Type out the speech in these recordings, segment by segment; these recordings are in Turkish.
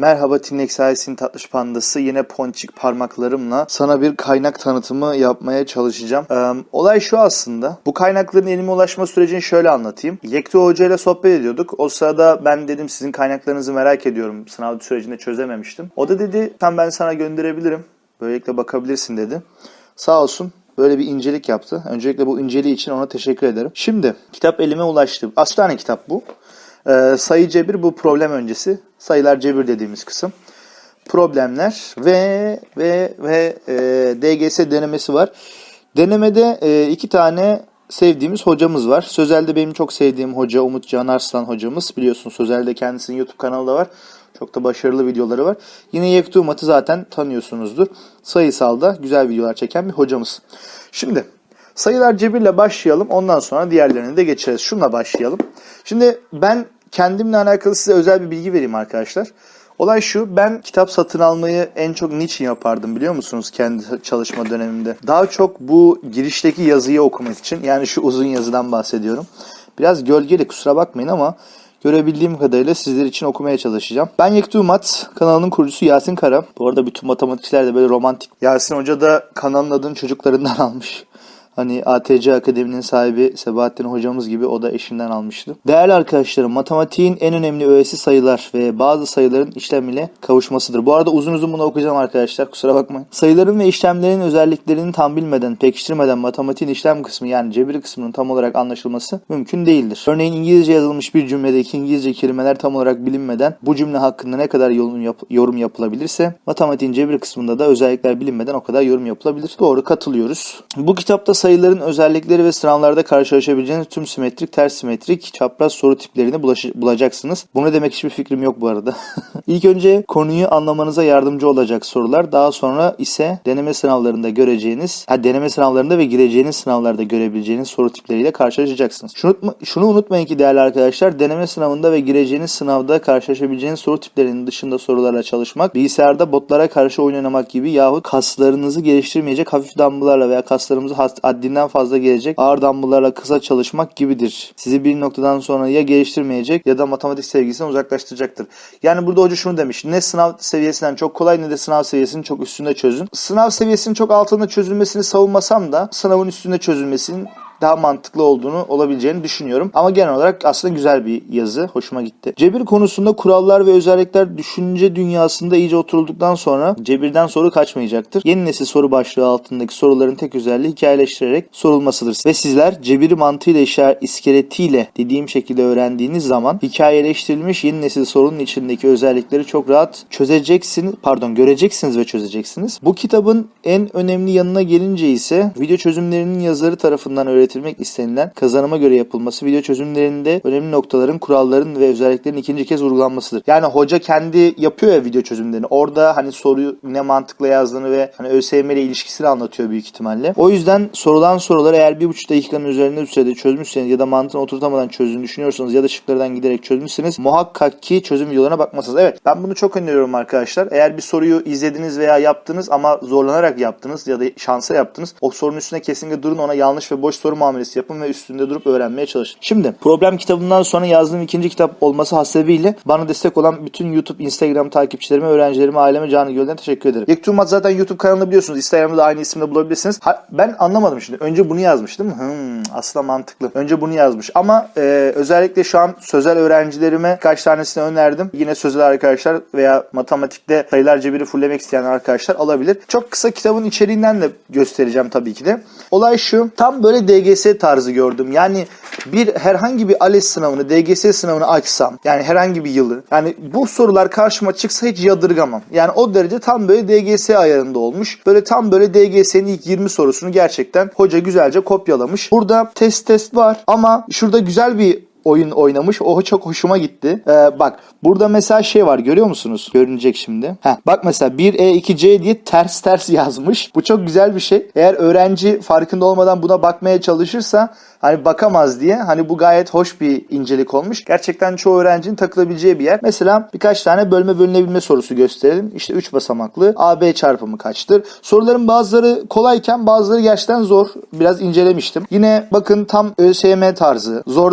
Merhaba Tinlex ailesinin tatlış pandası. Yine ponçik parmaklarımla sana bir kaynak tanıtımı yapmaya çalışacağım. Ee, olay şu aslında. Bu kaynakların elime ulaşma sürecini şöyle anlatayım. Yektu Hoca ile sohbet ediyorduk. O sırada ben dedim sizin kaynaklarınızı merak ediyorum. Sınav sürecinde çözememiştim. O da dedi tam ben sana gönderebilirim. Böylelikle bakabilirsin dedi. Sağ olsun böyle bir incelik yaptı. Öncelikle bu inceliği için ona teşekkür ederim. Şimdi kitap elime ulaştı. Asıl tane kitap bu. Ee, sayı cebir bu problem öncesi. Sayılar cebir dediğimiz kısım. Problemler ve ve ve e, DGS denemesi var. Denemede e, iki tane sevdiğimiz hocamız var. Sözel'de benim çok sevdiğim hoca Umut Can Arslan hocamız. Biliyorsun Sözel'de kendisinin YouTube kanalı da var. Çok da başarılı videoları var. Yine Yektu Umat'ı zaten tanıyorsunuzdur. Sayısalda güzel videolar çeken bir hocamız. Şimdi sayılar cebirle başlayalım. Ondan sonra diğerlerine de geçeriz. Şunla başlayalım. Şimdi ben kendimle alakalı size özel bir bilgi vereyim arkadaşlar. Olay şu, ben kitap satın almayı en çok niçin yapardım biliyor musunuz kendi çalışma dönemimde? Daha çok bu girişteki yazıyı okumak için, yani şu uzun yazıdan bahsediyorum. Biraz gölgeli kusura bakmayın ama görebildiğim kadarıyla sizler için okumaya çalışacağım. Ben Yektu Mat, kanalının kurucusu Yasin Kara. Bu arada bütün matematikçiler de böyle romantik. Yasin Hoca da kanalın adını çocuklarından almış. Hani ATC Akademi'nin sahibi Sebahattin hocamız gibi o da eşinden almıştı. Değerli arkadaşlarım matematiğin en önemli öğesi sayılar ve bazı sayıların işlem ile kavuşmasıdır. Bu arada uzun uzun bunu okuyacağım arkadaşlar kusura bakmayın. Sayıların ve işlemlerin özelliklerini tam bilmeden, pekiştirmeden matematiğin işlem kısmı yani cebir kısmının tam olarak anlaşılması mümkün değildir. Örneğin İngilizce yazılmış bir cümledeki İngilizce kelimeler tam olarak bilinmeden bu cümle hakkında ne kadar yorum, yap- yorum yapılabilirse matematiğin cebir kısmında da özellikler bilinmeden o kadar yorum yapılabilir. Doğru katılıyoruz. Bu kitapta sayıların özellikleri ve sınavlarda karşılaşabileceğiniz tüm simetrik, ters simetrik, çapraz soru tiplerini bulacaksınız. Bu ne demek hiçbir fikrim yok bu arada. İlk önce konuyu anlamanıza yardımcı olacak sorular. Daha sonra ise deneme sınavlarında göreceğiniz, ha deneme sınavlarında ve gireceğiniz sınavlarda görebileceğiniz soru tipleriyle karşılaşacaksınız. Şunu, şunu unutmayın ki değerli arkadaşlar, deneme sınavında ve gireceğiniz sınavda karşılaşabileceğiniz soru tiplerinin dışında sorularla çalışmak, bilgisayarda botlara karşı oyun oynamak gibi yahut kaslarınızı geliştirmeyecek hafif dumbbell'larla veya kaslarımızı has- haddinden fazla gelecek ağır dumbbell'larla kısa çalışmak gibidir. Sizi bir noktadan sonra ya geliştirmeyecek ya da matematik sevgisinden uzaklaştıracaktır. Yani burada hoca şunu demiş. Ne sınav seviyesinden çok kolay ne de sınav seviyesinin çok üstünde çözün. Sınav seviyesinin çok altında çözülmesini savunmasam da sınavın üstünde çözülmesinin daha mantıklı olduğunu olabileceğini düşünüyorum. Ama genel olarak aslında güzel bir yazı. Hoşuma gitti. Cebir konusunda kurallar ve özellikler düşünce dünyasında iyice oturulduktan sonra cebirden soru kaçmayacaktır. Yeni nesil soru başlığı altındaki soruların tek özelliği hikayeleştirerek sorulmasıdır. Ve sizler cebiri mantığıyla işaret iskeletiyle dediğim şekilde öğrendiğiniz zaman hikayeleştirilmiş yeni nesil sorunun içindeki özellikleri çok rahat çözeceksiniz. Pardon göreceksiniz ve çözeceksiniz. Bu kitabın en önemli yanına gelince ise video çözümlerinin yazarı tarafından öğretilmek istenilen kazanıma göre yapılması video çözümlerinde önemli noktaların, kuralların ve özelliklerin ikinci kez vurgulanmasıdır. Yani hoca kendi yapıyor ya video çözümlerini. Orada hani soruyu ne mantıkla yazdığını ve hani ÖSYM ile ilişkisini anlatıyor büyük ihtimalle. O yüzden sorulan soruları eğer bir buçuk dakikanın üzerinde bir sürede çözmüşseniz ya da mantığını oturtamadan çözdüğünü düşünüyorsanız ya da şıklardan giderek çözmüşseniz muhakkak ki çözüm videolarına bakmasınız. Evet ben bunu çok öneriyorum arkadaşlar. Eğer bir soruyu izlediniz veya yaptınız ama zorlanarak yaptınız ya da şansa yaptınız. O sorunun üstüne kesinlikle durun ona yanlış ve boş soru muamelesi yapın ve üstünde durup öğrenmeye çalışın. Şimdi problem kitabından sonra yazdığım ikinci kitap olması hasebiyle bana destek olan bütün YouTube, Instagram takipçilerime, öğrencilerime, aileme, canı gölden teşekkür ederim. Yektumat zaten YouTube kanalını biliyorsunuz. Instagram'da da aynı isimle bulabilirsiniz. Ha, ben anlamadım şimdi. Önce bunu yazmış değil mi? Hmm, aslında mantıklı. Önce bunu yazmış. Ama e, özellikle şu an sözel öğrencilerime kaç tanesini önerdim. Yine sözel arkadaşlar veya matematikte sayılar cebiri fullemek isteyen arkadaşlar alabilir. Çok kısa kitabın içeriğinden de göstereceğim tabii ki de. Olay şu. Tam böyle DGS tarzı gördüm. Yani bir herhangi bir ALES sınavını, DGS sınavını açsam yani herhangi bir yılı yani bu sorular karşıma çıksa hiç yadırgamam. Yani o derece tam böyle DGS ayarında olmuş. Böyle tam böyle DGS'nin ilk 20 sorusunu gerçekten hoca güzelce kopyalamış. Burada test test var ama şurada güzel bir oyun oynamış. O çok hoşuma gitti. Ee, bak burada mesela şey var görüyor musunuz? Görünecek şimdi. Heh, bak mesela 1E 2C diye ters ters yazmış. Bu çok güzel bir şey. Eğer öğrenci farkında olmadan buna bakmaya çalışırsa hani bakamaz diye hani bu gayet hoş bir incelik olmuş. Gerçekten çoğu öğrencinin takılabileceği bir yer. Mesela birkaç tane bölme bölünebilme sorusu gösterelim. İşte 3 basamaklı AB çarpımı kaçtır? Soruların bazıları kolayken bazıları gerçekten zor. Biraz incelemiştim. Yine bakın tam ÖSYM tarzı zor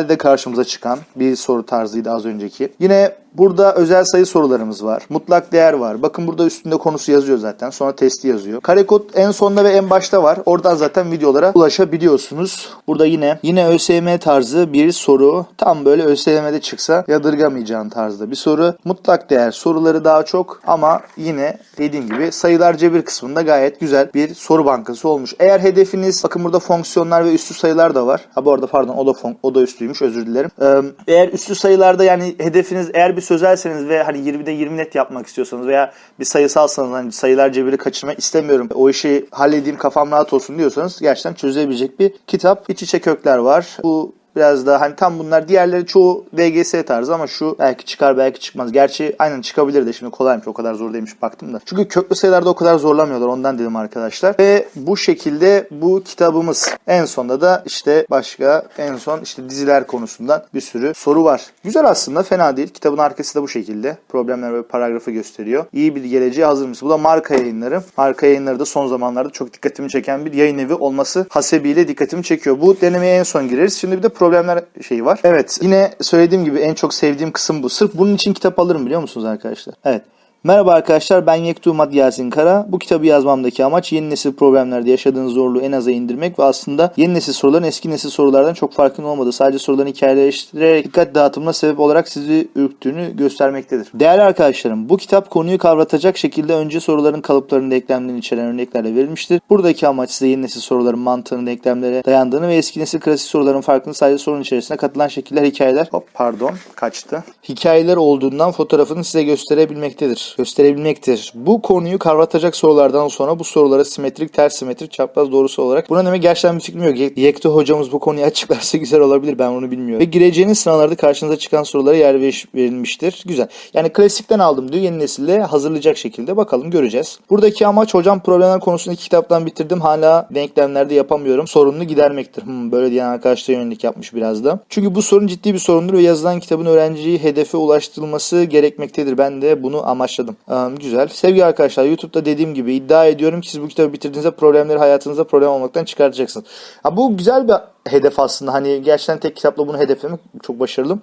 denemelerde de karşımıza çıkan bir soru tarzıydı az önceki. Yine burada özel sayı sorularımız var. Mutlak değer var. Bakın burada üstünde konusu yazıyor zaten. Sonra testi yazıyor. Karekod en sonda ve en başta var. Oradan zaten videolara ulaşabiliyorsunuz. Burada yine yine ÖSYM tarzı bir soru. Tam böyle ÖSYM'de çıksa yadırgamayacağın tarzda bir soru. Mutlak değer soruları daha çok ama yine dediğim gibi sayılar cebir kısmında gayet güzel bir soru bankası olmuş. Eğer hedefiniz bakın burada fonksiyonlar ve üstü sayılar da var. Ha bu arada pardon o da fon, o da üstüymüş özür dilerim. Ee, eğer üstü sayılarda yani hedefiniz eğer bir sözelseniz ve hani 20'de 20 net yapmak istiyorsanız veya bir sayısalsanız hani sayılar cebiri kaçırmak istemiyorum. O işi halledeyim kafam rahat olsun diyorsanız gerçekten çözebilecek bir kitap. İç içe kökler var. Bu Biraz daha hani tam bunlar diğerleri çoğu DGS tarzı ama şu belki çıkar belki çıkmaz. Gerçi aynen çıkabilir de şimdi kolaymış o kadar zor değilmiş baktım da. Çünkü köklü sayılarda o kadar zorlamıyorlar ondan dedim arkadaşlar. Ve bu şekilde bu kitabımız. En sonda da işte başka en son işte diziler konusundan bir sürü soru var. Güzel aslında fena değil. Kitabın arkası da bu şekilde. Problemler ve paragrafı gösteriyor. İyi bir geleceğe hazır mısın? Bu da marka yayınları. Marka yayınları da son zamanlarda çok dikkatimi çeken bir yayın evi olması hasebiyle dikkatimi çekiyor. Bu denemeye en son gireriz. Şimdi bir de problemler şeyi var. Evet yine söylediğim gibi en çok sevdiğim kısım bu. Sırf bunun için kitap alırım biliyor musunuz arkadaşlar? Evet. Merhaba arkadaşlar ben Yektumat Yasin Kara. Bu kitabı yazmamdaki amaç yeni nesil problemlerde yaşadığınız zorluğu en aza indirmek ve aslında yeni nesil soruların eski nesil sorulardan çok farkında olmadığı sadece soruların hikayeleştirerek dikkat dağıtımına sebep olarak sizi ürktüğünü göstermektedir. Değerli arkadaşlarım bu kitap konuyu kavratacak şekilde önce soruların kalıplarını denklemlerini içeren örneklerle verilmiştir. Buradaki amaç size yeni nesil soruların mantığını denklemlere dayandığını ve eski nesil klasik soruların farkını sadece sorunun içerisine katılan şekiller hikayeler hop pardon kaçtı. Hikayeler olduğundan fotoğrafını size gösterebilmektedir gösterebilmektir. Bu konuyu kavratacak sorulardan sonra bu sorulara simetrik, ters simetrik, çapraz doğrusu olarak buna demek gerçekten bir fikrim yok. Yekto hocamız bu konuyu açıklarsa güzel olabilir. Ben onu bilmiyorum. Ve gireceğiniz sınavlarda karşınıza çıkan sorulara yer verilmiştir. Güzel. Yani klasikten aldım diyor. Yeni nesille hazırlayacak şekilde. Bakalım göreceğiz. Buradaki amaç hocam problemler konusunu iki kitaptan bitirdim. Hala denklemlerde yapamıyorum. Sorununu gidermektir. Hmm, böyle diyen arkadaşlar yönelik yapmış biraz da. Çünkü bu sorun ciddi bir sorundur ve yazılan kitabın öğrenciyi hedefe ulaştırılması gerekmektedir. Ben de bunu amaçladım. Um, güzel. Sevgili arkadaşlar YouTube'da dediğim gibi iddia ediyorum ki siz bu kitabı bitirdiğinizde problemleri hayatınızda problem olmaktan çıkartacaksınız. Ha, bu güzel bir hedef aslında. Hani gerçekten tek kitapla bunu hedeflemek çok başarılı.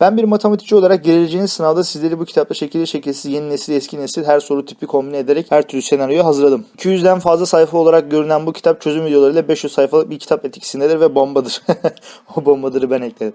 Ben bir matematikçi olarak geleceğiniz sınavda sizleri bu kitapta şekilli şekilsiz yeni nesil eski nesil her soru tipi kombine ederek her türlü senaryoyu hazırladım. 200'den fazla sayfa olarak görünen bu kitap çözüm videolarıyla 500 sayfalık bir kitap etkisindedir ve bombadır. o bombadırı ben ekledim.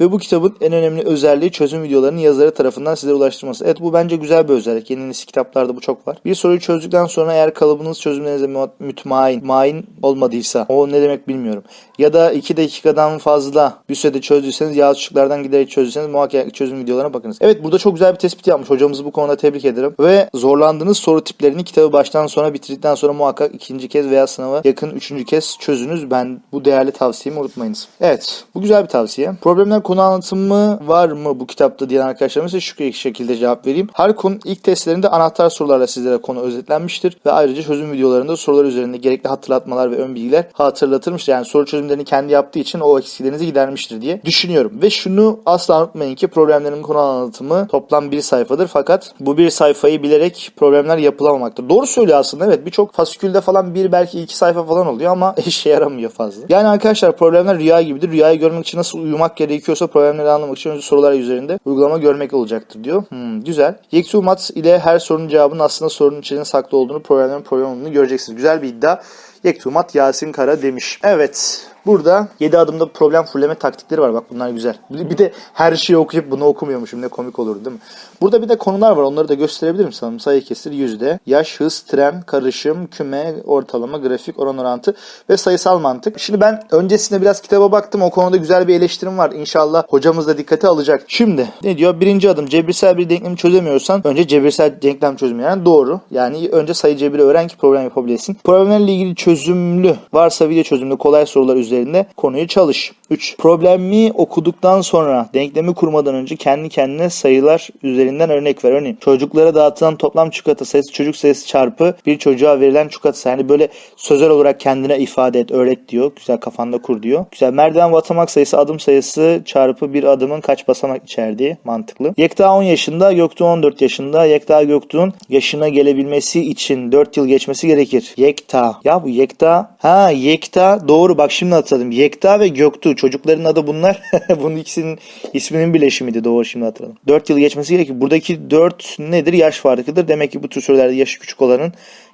Ve bu kitabın en önemli özelliği çözüm videolarının yazarı tarafından size ulaştırması. Evet bu bence güzel bir özellik. Yeni nesil kitaplarda bu çok var. Bir soruyu çözdükten sonra eğer kalıbınız çözümlerinize mütmain, main olmadıysa o ne demek bilmiyorum. Ya da 2 dakikadan fazla bir sürede çözdüyseniz yağ ışıklardan giderek çözdüyseniz muhakkak çözüm videolarına bakınız. Evet burada çok güzel bir tespit yapmış. Hocamızı bu konuda tebrik ederim. Ve zorlandığınız soru tiplerini kitabı baştan sona bitirdikten sonra muhakkak ikinci kez veya sınava yakın üçüncü kez çözünüz. Ben bu değerli tavsiyemi unutmayınız. Evet bu güzel bir tavsiye. Problemler konu anlatımı var mı bu kitapta diyen arkadaşlarım ise şu şekilde cevap vereyim. Her konu ilk testlerinde anahtar sorularla sizlere konu özetlenmiştir ve ayrıca çözüm videolarında sorular üzerinde gerekli hatırlatmalar ve ön bilgiler hatırlatılmıştır. Yani soru çözümlerini kendi yaptığı için o eksiklerinizi gidermiştir diye düşünüyorum. Ve şunu asla unutmayın ki problemlerin konu anlatımı toplam bir sayfadır fakat bu bir sayfayı bilerek problemler yapılamamaktır. Doğru söylüyor aslında evet birçok fasikülde falan bir belki iki sayfa falan oluyor ama işe yaramıyor fazla. Yani arkadaşlar problemler rüya gibidir. Rüyayı görmek için nasıl uyumak gerekiyorsa problemleri anlamak için önce sorular üzerinde uygulama görmek olacaktır diyor. Hmm, güzel. Yeksu Mat ile her sorunun cevabının aslında sorunun içinde saklı olduğunu, problemlerin problem olduğunu göreceksiniz. Güzel bir iddia. Yektumat Yasin Kara demiş. Evet. Burada 7 adımda problem fulleme taktikleri var. Bak bunlar güzel. Bir de her şeyi okuyup bunu okumuyormuşum. Ne komik olur değil mi? Burada bir de konular var. Onları da gösterebilirim sanırım. Sayı kesir yüzde. Yaş, hız, tren, karışım, küme, ortalama, grafik, oran orantı ve sayısal mantık. Şimdi ben öncesinde biraz kitaba baktım. O konuda güzel bir eleştirim var. İnşallah hocamız da dikkate alacak. Şimdi ne diyor? Birinci adım cebirsel bir denklemi çözemiyorsan önce cebirsel denklem çözümü yani doğru. Yani önce sayı cebiri öğren ki problem yapabilesin. Problemlerle ilgili çözümlü varsa video çözümlü kolay sorular üzerinde konuyu çalış. 3. Problemi okuduktan sonra denklemi kurmadan önce kendi kendine sayılar üzerinden örnek ver. Örneğin çocuklara dağıtılan toplam çikolata sayısı çocuk sayısı çarpı bir çocuğa verilen çikolata sayısı. Yani böyle sözel olarak kendine ifade et, öğret diyor. Güzel kafanda kur diyor. Güzel merdiven basamak sayısı adım sayısı çarpı bir adımın kaç basamak içerdiği mantıklı. Yekta 10 yaşında, Göktuğ 14 yaşında. Yekta Göktuğ'un yaşına gelebilmesi için 4 yıl geçmesi gerekir. Yekta. Ya bu Yekta. Ha Yekta doğru bak şimdi hatırladım. Yekta ve Göktuğ. Çocukların adı bunlar. Bunun ikisinin isminin bileşimiydi. Doğru şimdi hatırladım. 4 yıl geçmesi gerekiyor. Buradaki 4 nedir? Yaş farkıdır. Demek ki bu tür sorularda yaşı küçük olanın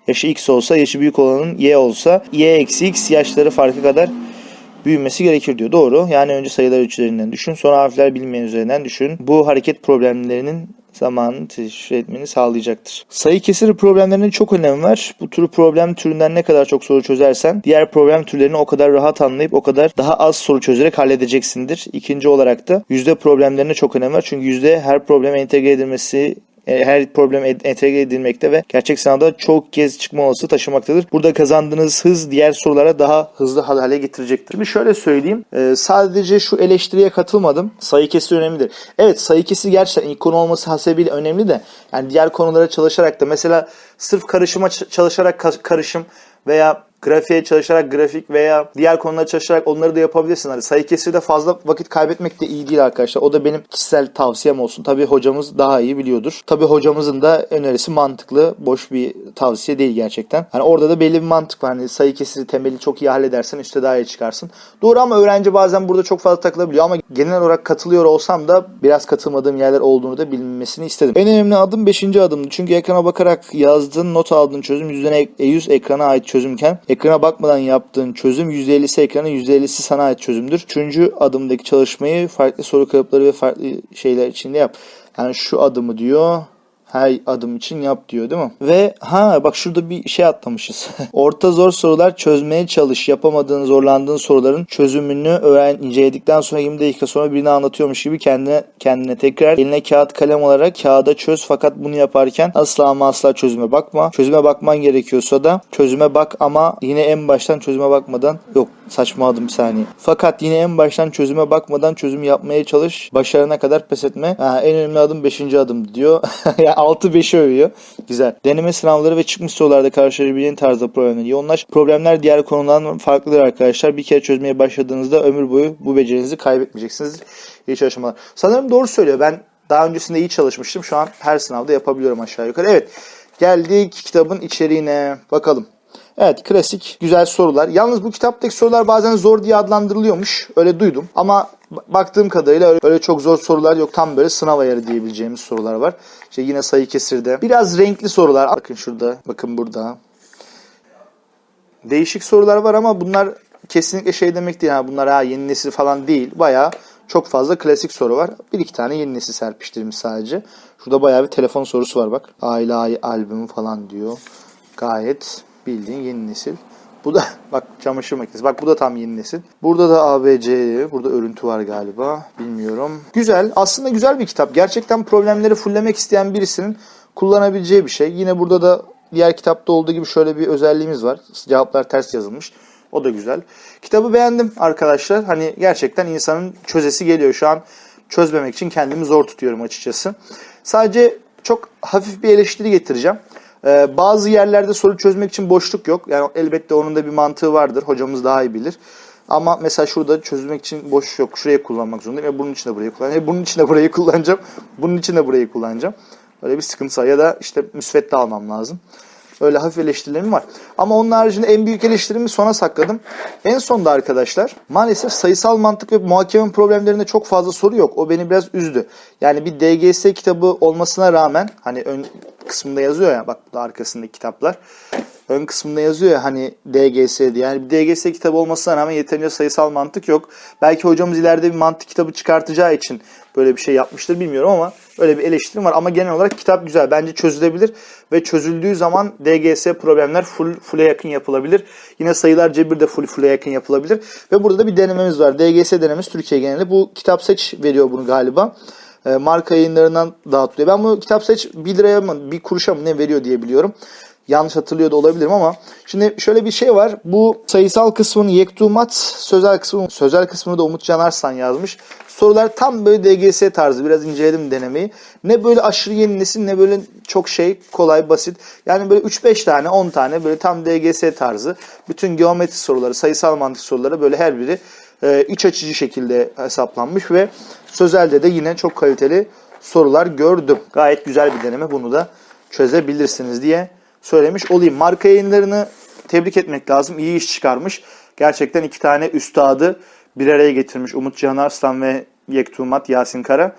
yaşı x olsa, yaşı büyük olanın y olsa y eksi x yaşları farkı kadar büyümesi gerekir diyor. Doğru. Yani önce sayılar ölçülerinden düşün. Sonra harfler bilinmeyen üzerinden düşün. Bu hareket problemlerinin zamanını teşhis etmeni sağlayacaktır. Sayı kesiri problemlerinin çok önemi var. Bu tür problem türünden ne kadar çok soru çözersen diğer problem türlerini o kadar rahat anlayıp o kadar daha az soru çözerek halledeceksindir. İkinci olarak da yüzde problemlerine çok önem var. Çünkü yüzde her probleme entegre edilmesi her problem entegre edilmekte ve gerçek sınavda çok kez çıkma olasılığı taşımaktadır. Burada kazandığınız hız diğer sorulara daha hızlı hale getirecektir. Şimdi şöyle söyleyeyim. e, sadece şu eleştiriye katılmadım. Sayı kesiri önemlidir. Evet sayı kesiri gerçekten ilk konu olması hasebiyle önemli de yani diğer konulara çalışarak da mesela sırf karışıma çalışarak ka- karışım veya grafiğe çalışarak grafik veya diğer konulara çalışarak onları da yapabilirsin. Hani sayı kesirde fazla vakit kaybetmek de iyi değil arkadaşlar. O da benim kişisel tavsiyem olsun. Tabii hocamız daha iyi biliyordur. Tabii hocamızın da önerisi mantıklı. Boş bir tavsiye değil gerçekten. Hani orada da belli bir mantık var. Hani sayı kesiri temeli çok iyi halledersen üstte daha iyi çıkarsın. Doğru ama öğrenci bazen burada çok fazla takılabiliyor ama genel olarak katılıyor olsam da biraz katılmadığım yerler olduğunu da bilinmesini istedim. En önemli adım 5. adımdı. Çünkü ekrana bakarak yazdığın, not aldığın çözüm yüzden %100 ekrana ait çözümken ekrana bakmadan yaptığın çözüm %50'si ekrana %50'si sana ait çözümdür. Üçüncü adımdaki çalışmayı farklı soru kalıpları ve farklı şeyler içinde yap. Yani şu adımı diyor her adım için yap diyor değil mi? Ve ha bak şurada bir şey atlamışız. Orta zor sorular çözmeye çalış. Yapamadığın, zorlandığın soruların çözümünü öğren inceledikten sonra 20 dakika sonra birini anlatıyormuş gibi kendine kendine tekrar eline kağıt kalem olarak kağıda çöz fakat bunu yaparken asla ama asla çözüme bakma. Çözüme bakman gerekiyorsa da çözüme bak ama yine en baştan çözüme bakmadan yok saçmaladım bir saniye. Fakat yine en baştan çözüme bakmadan çözüm yapmaya çalış. Başarına kadar pes etme. Ha, en önemli adım 5. adım diyor. 6-5'i övüyor. Güzel. Deneme sınavları ve çıkmış sorularda karşılaşabileceğin tarzda problemler yoğunlaş. Problemler diğer konulardan farklıdır arkadaşlar. Bir kere çözmeye başladığınızda ömür boyu bu becerinizi kaybetmeyeceksiniz. İyi çalışmalar. Sanırım doğru söylüyor. Ben daha öncesinde iyi çalışmıştım. Şu an her sınavda yapabiliyorum aşağı yukarı. Evet. Geldik kitabın içeriğine. Bakalım. Evet klasik güzel sorular. Yalnız bu kitaptaki sorular bazen zor diye adlandırılıyormuş. Öyle duydum. Ama baktığım kadarıyla öyle, çok zor sorular yok. Tam böyle sınav ayarı diyebileceğimiz sorular var. İşte yine sayı kesirde. Biraz renkli sorular. Bakın şurada. Bakın burada. Değişik sorular var ama bunlar kesinlikle şey demek değil. Yani bunlar ha yeni nesil falan değil. Bayağı çok fazla klasik soru var. Bir iki tane yeni nesil serpiştirmiş sadece. Şurada bayağı bir telefon sorusu var bak. Aile albümü falan diyor. Gayet bildiğin yeni nesil. Bu da bak çamaşır makinesi. Bak bu da tam yeni nesil. Burada da ABC, burada örüntü var galiba. Bilmiyorum. Güzel. Aslında güzel bir kitap. Gerçekten problemleri fulllemek isteyen birisinin kullanabileceği bir şey. Yine burada da diğer kitapta olduğu gibi şöyle bir özelliğimiz var. Cevaplar ters yazılmış. O da güzel. Kitabı beğendim arkadaşlar. Hani gerçekten insanın çözesi geliyor. Şu an çözmemek için kendimi zor tutuyorum açıkçası. Sadece çok hafif bir eleştiri getireceğim. Ee, bazı yerlerde soru çözmek için boşluk yok. Yani elbette onun da bir mantığı vardır. Hocamız daha iyi bilir. Ama mesela şurada çözmek için boş yok. Şuraya kullanmak zorundayım. E bunun için de burayı kullanacağım. E bunun için de burayı kullanacağım. Bunun için de burayı kullanacağım. Böyle bir sıkıntı var. Ya da işte müsvedde almam lazım. Öyle hafif eleştirilerim var. Ama onun haricinde en büyük eleştirimi sona sakladım. En sonda arkadaşlar maalesef sayısal mantık ve muhakeme problemlerinde çok fazla soru yok. O beni biraz üzdü. Yani bir DGS kitabı olmasına rağmen hani ön kısmında yazıyor ya bak bu da arkasındaki kitaplar. Ön kısmında yazıyor ya hani DGS diye. Yani bir DGS kitabı olmasına rağmen yeterince sayısal mantık yok. Belki hocamız ileride bir mantık kitabı çıkartacağı için böyle bir şey yapmıştır bilmiyorum ama öyle bir eleştirim var. Ama genel olarak kitap güzel. Bence çözülebilir ve çözüldüğü zaman DGS problemler full full'e yakın yapılabilir. Yine sayılar cebir de full full'e yakın yapılabilir. Ve burada da bir denememiz var. DGS denemesi Türkiye geneli. Bu kitap seç veriyor bunu galiba. E, marka yayınlarından dağıtılıyor. Ben bu kitap seç 1 liraya mı 1 kuruşa mı ne veriyor diye biliyorum. Yanlış hatırlıyor da olabilirim ama şimdi şöyle bir şey var. Bu sayısal kısmını Yektumat, sözel kısmını sözel kısmını da Umut Canarsan yazmış. Sorular tam böyle DGS tarzı. Biraz inceledim denemeyi. Ne böyle aşırı yeni nesil ne böyle çok şey kolay basit. Yani böyle 3-5 tane 10 tane böyle tam DGS tarzı. Bütün geometri soruları, sayısal mantık soruları böyle her biri e, iç açıcı şekilde hesaplanmış ve sözelde de yine çok kaliteli sorular gördüm. Gayet güzel bir deneme. Bunu da çözebilirsiniz diye söylemiş olayım. Marka yayınlarını tebrik etmek lazım. İyi iş çıkarmış. Gerçekten iki tane üstadı bir araya getirmiş. Umut Cihan Arslan ve Yektumat Yasin Kara.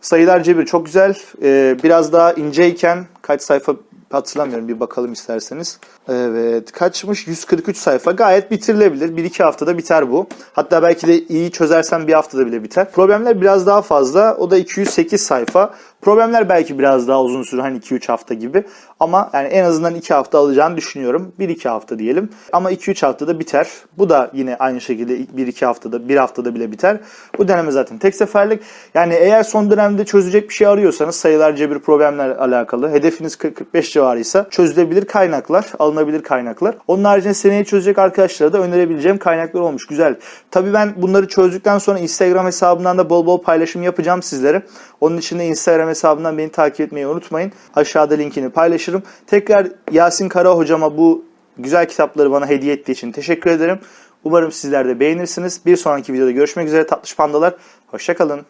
Sayılar cebir çok güzel. Ee, biraz daha inceyken kaç sayfa hatırlamıyorum bir bakalım isterseniz. Evet kaçmış 143 sayfa gayet bitirilebilir. 1-2 haftada biter bu. Hatta belki de iyi çözersen bir haftada bile biter. Problemler biraz daha fazla. O da 208 sayfa. Problemler belki biraz daha uzun sürer hani 2-3 hafta gibi. Ama yani en azından 2 hafta alacağını düşünüyorum. 1-2 hafta diyelim. Ama 2-3 haftada biter. Bu da yine aynı şekilde 1-2 haftada, 1 haftada bile biter. Bu deneme zaten tek seferlik. Yani eğer son dönemde çözecek bir şey arıyorsanız sayılar cebir problemler alakalı. Hedefiniz 40-45 civarıysa çözülebilir kaynaklar, alınabilir kaynaklar. Onun haricinde seneye çözecek arkadaşlara da önerebileceğim kaynaklar olmuş. Güzel. Tabii ben bunları çözdükten sonra Instagram hesabından da bol bol paylaşım yapacağım sizlere. Onun için de Instagram hesabından beni takip etmeyi unutmayın. Aşağıda linkini paylaşırım. Tekrar Yasin Kara hocama bu güzel kitapları bana hediye ettiği için teşekkür ederim. Umarım sizler de beğenirsiniz. Bir sonraki videoda görüşmek üzere tatlış pandalar. Hoşçakalın.